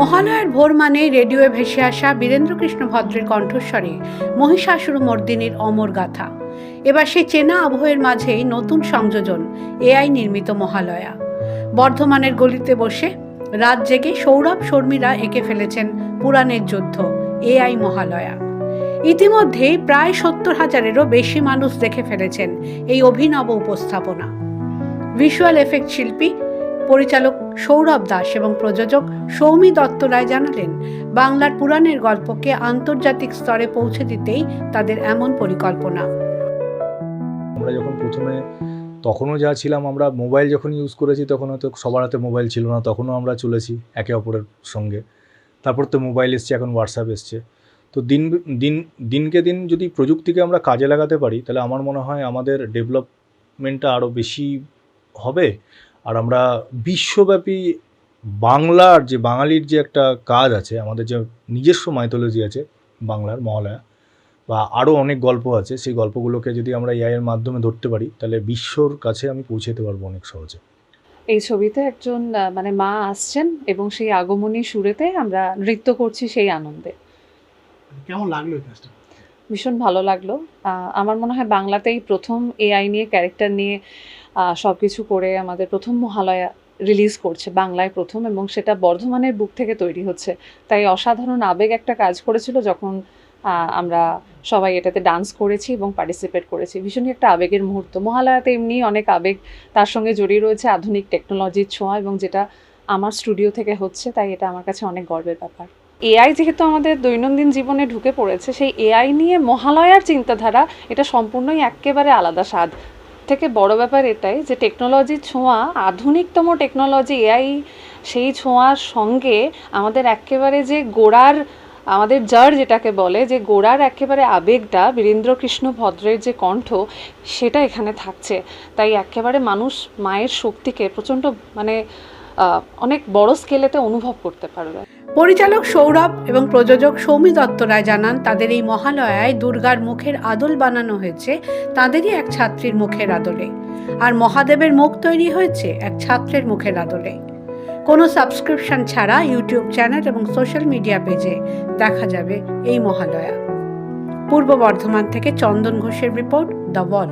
মহালয়ার ভোর মানে রেডিওয়ে ভেসে আসা বীরেন্দ্রকৃষ্ণ ভদ্রের কণ্ঠস্বরে মহিষাসুর মর্দিনীর অমর গাথা। এবার সে চেনা আবহের মাঝেই নতুন সংযোজন, এআই নির্মিত মহালয়া। বর্ধমানের গলিতে বসে রাত জেগে সৌরভ শর্মীরা এঁকে ফেলেছেন পুরাণের যুদ্ধ, এআই মহালয়া। ইতিমধ্যেই প্রায় সত্তর হাজারেরও বেশি মানুষ দেখে ফেলেছেন এই অভিনব উপস্থাপনা। ভিজুয়াল এফেক্ট শিল্পী পরিচালক সৌরভ দাস এবং প্রযোজক সৌমি দত্ত রায় জানালেন, বাংলার পুরাণের গল্পকে আন্তর্জাতিক স্তরে পৌঁছে দিতেই তাদের এমন পরিকল্পনা। আমরা যখন প্রথমে তখনও যা ছিলাম, আমরা মোবাইল যখন ইউজ করেছি, তখন হয়তো সবার হাতে মোবাইল ছিল না, তখনও আমরা চলেছি একে অপরের সঙ্গে। তারপর তো মোবাইল এসছে, এখন হোয়াটসঅ্যাপ এসছে। তো দিন দিন, দিনকে দিন যদি প্রযুক্তিকে আমরা কাজে লাগাতে পারি, তাহলে আমার মনে হয় আমাদের ডেভেলপমেন্টটা আরও বেশি হবে। আর আমরা বিশ্বব্যাপী বাংলার যে বাঙালির যে একটা কাজ আছে আমাদের যে নিজস্ব মাইথোলজি আছে বাংলার মহালয়া বা আরও অনেক গল্প আছে সেই গল্পগুলোকে যদি আমরা এআই এর মাধ্যমে ধরতে পারি তাহলে বিশ্বর কাছে আমি পৌঁছাতে পারব অনেক সহজে। এই ছবিতে একজন মানে মা আসছেন এবং সেই আগমনী সুরেতে আমরা নৃত্য করছি সেই আনন্দে। কেমন লাগল এই কাজটা? ভীষণ ভালো লাগল। আমার মনে হয় বাংলাতেই প্রথম এআই নিয়ে ক্যারেক্টার নিয়ে সব কিছু করে আমাদের প্রথম মহালয়া রিলিজ করছে, বাংলায় প্রথম এবং সেটা বর্ধমানের বুক থেকে তৈরি হচ্ছে। তাই অসাধারণ আবেগ একটা কাজ করেছিল যখন আমরা সবাই এটাতে ডান্স করেছি এবং পার্টিসিপেট করেছি। ভীষণই একটা আবেগের মুহূর্ত। মহালয়াতে এমনি অনেক আবেগ তার সঙ্গে জড়িয়ে রয়েছে আধুনিক টেকনোলজির ছোঁয়া এবং যেটা আমার স্টুডিও থেকে হচ্ছে, তাই এটা আমার কাছে অনেক গর্বের ব্যাপার। এআই যেহেতু আমাদের দৈনন্দিন জীবনে ঢুকে পড়েছে, সেই এআই নিয়ে মহালয়ার চিন্তাধারা এটা সম্পূর্ণই একেবারে আলাদা স্বাদ। থেকে বড় ব্যাপার এটাই যে টেকনোলজির ছোঁয়া, আধুনিকতম টেকনোলজি এআই সেই ছোঁয়ার সঙ্গে আমাদের একেবারে যে গোড়ার, আমাদের জার যেটাকে বলে, যে গোড়ার একেবারে আবেগটা বীরেন্দ্র কৃষ্ণ ভদ্রের যে কণ্ঠ, সেটা এখানে থাকছে। তাই একেবারে মানুষ মায়ের শক্তিকে প্রচণ্ড মানে অনেক বড় স্কেলেতে অনুভব করতে পারবে। পরিচালক সৌরভ এবং প্রযোজক সৌমি দত্ত রায় জানান, তাদের এই মহালয়ায় দুর্গার মুখের আদল বানানো হয়েছে, তাদেরই এক ছাত্রীর মুখের আদলে। আর মহাদেবের মুখ তৈরি হয়েছে এক ছাত্রের মুখের আদলে। কোনো সাবস্ক্রিপশন ছাড়া ইউটিউব চ্যানেল এবং সোশ্যাল মিডিয়া পেজে দেখা যাবে এই মহালয়া। পূর্ব বর্ধমান থেকে চন্দন ঘোষের রিপোর্ট দ্য ওয়াল।